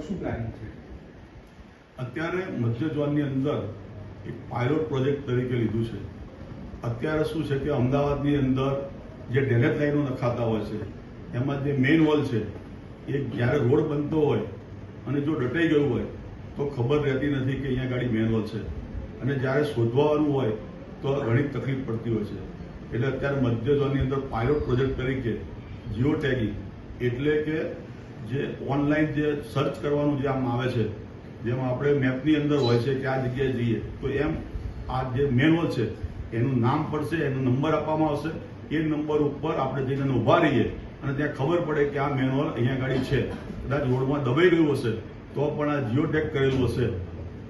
શું પ્લાનિંગ છે? અત્યારે મધ્ય ઝોનની અંદર એક પાયલોટ પ્રોજેક્ટ તરીકે લીધું છે. અત્યારે શું છે કે અમદાવાદની અંદર જે ડેલેટ લાઈનો નખાતા હોય છે, એમાં જે મેઇન હોલ છે, એ જ્યારે રોડ બનતો હોય અને જો ડટાઈ ગયું હોય, તો ખબર રહેતી નથી કે અહીંયા ગાડી મેઇન વોલ છે. અને જ્યારે શોધવાનું હોય, તો ઘણી તકલીફ પડતી હોય છે. એટલે અત્યારે મધ્ય ઝોનની અંદર પાયલોટ પ્રોજેક્ટ તરીકે જીઓ ટેગિંગ એટલે કે જે ઓનલાઈન જે સર્ચ કરવાનું જે આમ આવે છે, જેમાં આપણે મેપની અંદર હોય છે કે આ જગ્યાએ જઈએ, તો એમ આ જે મેનુઅલ છે, એનું નામ પડશે, એનો નંબર આપવામાં આવશે, એ નંબર ઉપર આપણે જઈને ઊભા રહીએ અને ત્યાં ખબર પડે કે આ મેનુઅલ અહીંયા ગાડી છે. કદાચ રોડમાં દબાઈ ગયું હશે, તો પણ આ જીઓ ટેગ કરેલું હશે.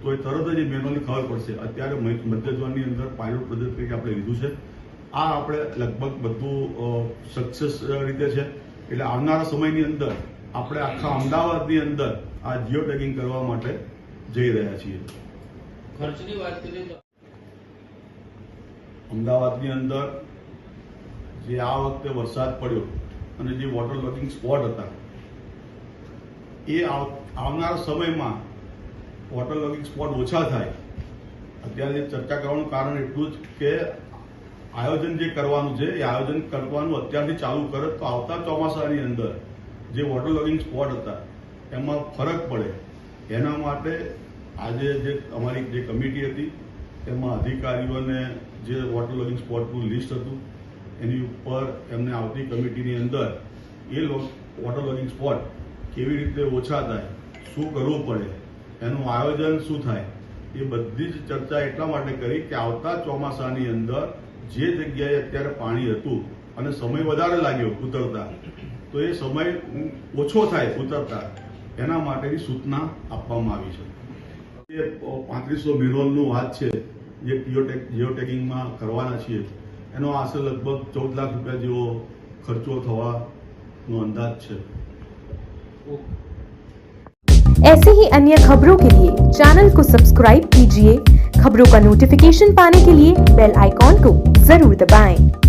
તો એ તરત જ એ મેનુઅલની ખબર પડશે. અત્યારે મધ્ય ઝોનની અંદર પાયલોટ પ્રોજેક્ટ તરીકે આપણે લીધું છે. આ આપણે લગભગ બધું સક્સેસ રીતે છે. એટલે આવનારા સમયની અંદર આપણે આખા અમદાવાદની અંદર આ જીઓ ટેગિંગ કરવા માટે જઈ રહ્યા છીએ. અમદાવાદની અંદર જે આ વખતે વરસાદ પડ્યો અને જે વોટર લોગિંગ સ્પોટ હતા એ આવનાર આવનારા સમયમાં વોટર લોગિંગ સ્પોટ ઓછા થાય. અત્યારે ચર્ચા કરવાનું કારણ એટલું જ કે આયોજન જે કરવાનું છે એ આયોજન કરવાનું અત્યારથી ચાલુ કરે તો આવતા ચોમાસાની અંદર જે વોટર લોગિંગ સ્પોટ હતા, એમાં ફરક પડે. એના માટે આજે જે અમારી જે કમિટી હતી, એમાં અધિકારીઓને જે વોટર લોગિંગ સ્પોટનું લિસ્ટ હતું, એની ઉપર એમને આવતી કમિટીની અંદર એ વોટર લોગિંગ સ્પોટ કેવી રીતે ઓછા થાય, શું કરવું પડે, એનું આયોજન શું થાય, એ બધી જ ચર્ચા એટલા માટે કરી કે આવતા ચોમાસાની અંદર જે જગ્યાએ અત્યારે પાણી હતું, અને સમય વધારે લાગ્યો ઉતરતા તો એ સમય ઓછો થાય ઉતરતા એના માટેની સૂચના આપવામાં આવી છે એ પાંત્રીસો મિરોલનું વાત છે જે ટીઓટેક જીઓટેકિંગમાં કરવાના છીએ એનો આશરે લગભગ ચૌદ લાખ રૂપિયા જેવો ખર્ચો થવાનો અંદાજ છે ऐसे ही अन्य खबरों के लिए चैनल को सब्सक्राइब कीजिए खबरों का नोटिफिकेशन पाने के लिए बेल आइकॉन को जरूर दबाएं।